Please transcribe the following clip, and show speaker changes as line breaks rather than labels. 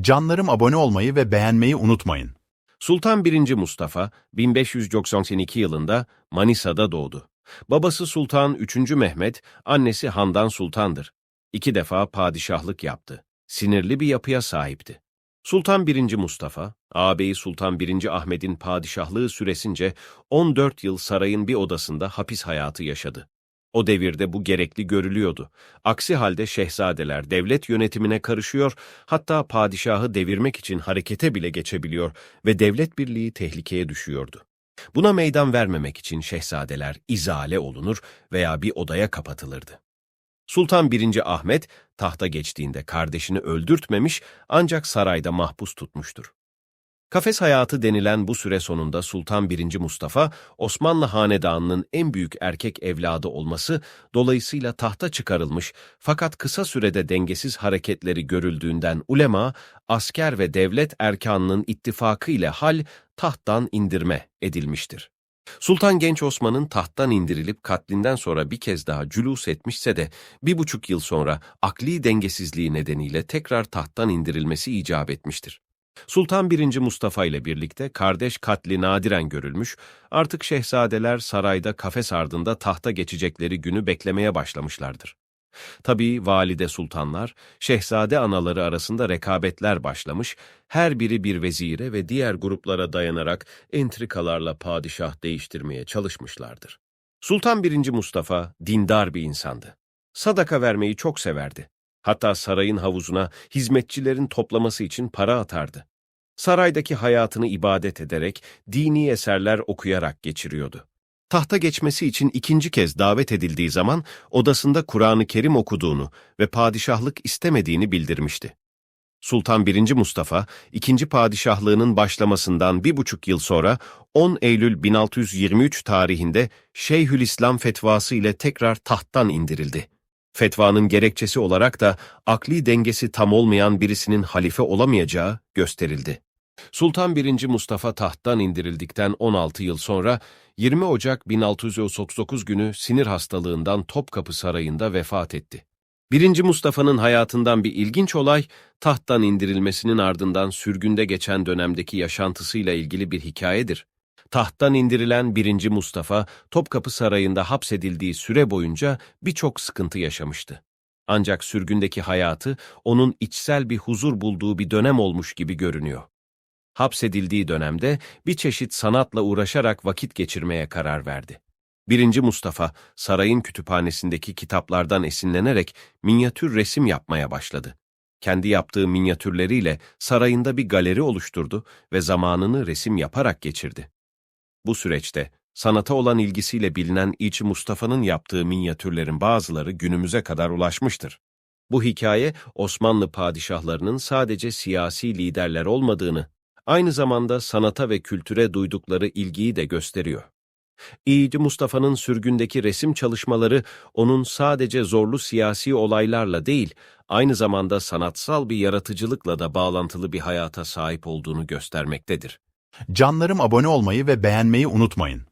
Canlarım abone olmayı ve beğenmeyi unutmayın.
Sultan 1. Mustafa 1592 yılında Manisa'da doğdu. Babası Sultan 3. Mehmet, annesi Handan Sultan'dır. İki defa padişahlık yaptı. Sinirli bir yapıya sahipti. Sultan 1. Mustafa, ağabeyi Sultan 1. Ahmet'in padişahlığı süresince 14 yıl sarayın bir odasında hapis hayatı yaşadı. O devirde bu gerekli görülüyordu. Aksi halde şehzadeler devlet yönetimine karışıyor, hatta padişahı devirmek için harekete bile geçebiliyor ve devlet birliği tehlikeye düşüyordu. Buna meydan vermemek için şehzadeler izale olunur veya bir odaya kapatılırdı. Sultan 1. Ahmet tahta geçtiğinde kardeşini öldürtmemiş ancak sarayda mahpus tutmuştur. Kafes hayatı denilen bu süre sonunda Sultan 1. Mustafa, Osmanlı Hanedanı'nın en büyük erkek evladı olması, dolayısıyla tahta çıkarılmış fakat kısa sürede dengesiz hareketleri görüldüğünden ulema, asker ve devlet erkanının ittifakı ile hal tahttan indirme edilmiştir. Sultan Genç Osman'ın tahttan indirilip katlinden sonra bir kez daha cülus etmişse de bir buçuk yıl sonra akli dengesizliği nedeniyle tekrar tahttan indirilmesi icap etmiştir. Sultan 1. Mustafa ile birlikte kardeş katli nadiren görülmüş, artık şehzadeler sarayda kafes ardında tahta geçecekleri günü beklemeye başlamışlardır. Tabii valide sultanlar, şehzade anaları arasında rekabetler başlamış, her biri bir vezire ve diğer gruplara dayanarak entrikalarla padişah değiştirmeye çalışmışlardır. Sultan 1. Mustafa dindar bir insandı. Sadaka vermeyi çok severdi. Hatta sarayın havuzuna hizmetçilerin toplaması için para atardı. Saraydaki hayatını ibadet ederek, dini eserler okuyarak geçiriyordu. Tahta geçmesi için ikinci kez davet edildiği zaman odasında Kur'an-ı Kerim okuduğunu ve padişahlık istemediğini bildirmişti. Sultan 1. Mustafa, ikinci padişahlığının başlamasından bir buçuk yıl sonra 10 Eylül 1623 tarihinde Şeyhülislam fetvası ile tekrar tahttan indirildi. Fetvanın gerekçesi olarak da akli dengesi tam olmayan birisinin halife olamayacağı gösterildi. Sultan 1. Mustafa tahttan indirildikten 16 yıl sonra 20 Ocak 1639 günü sinir hastalığından Topkapı Sarayı'nda vefat etti. 1. Mustafa'nın hayatından bir ilginç olay, tahttan indirilmesinin ardından sürgünde geçen dönemdeki yaşantısıyla ilgili bir hikayedir. Tahttan indirilen 1. Mustafa, Topkapı Sarayı'nda hapsedildiği süre boyunca birçok sıkıntı yaşamıştı. Ancak sürgündeki hayatı onun içsel bir huzur bulduğu bir dönem olmuş gibi görünüyor. Hapsedildiği dönemde bir çeşit sanatla uğraşarak vakit geçirmeye karar verdi. 1. Mustafa, sarayın kütüphanesindeki kitaplardan esinlenerek minyatür resim yapmaya başladı. Kendi yaptığı minyatürleriyle sarayında bir galeri oluşturdu ve zamanını resim yaparak geçirdi. Bu süreçte sanata olan ilgisiyle bilinen İç Mustafa'nın yaptığı minyatürlerin bazıları günümüze kadar ulaşmıştır. Bu hikaye Osmanlı padişahlarının sadece siyasi liderler olmadığını, aynı zamanda sanata ve kültüre duydukları ilgiyi de gösteriyor. İyici Mustafa'nın sürgündeki resim çalışmaları onun sadece zorlu siyasi olaylarla değil, aynı zamanda sanatsal bir yaratıcılıkla da bağlantılı bir hayata sahip olduğunu göstermektedir.
Canlarım abone olmayı ve beğenmeyi unutmayın.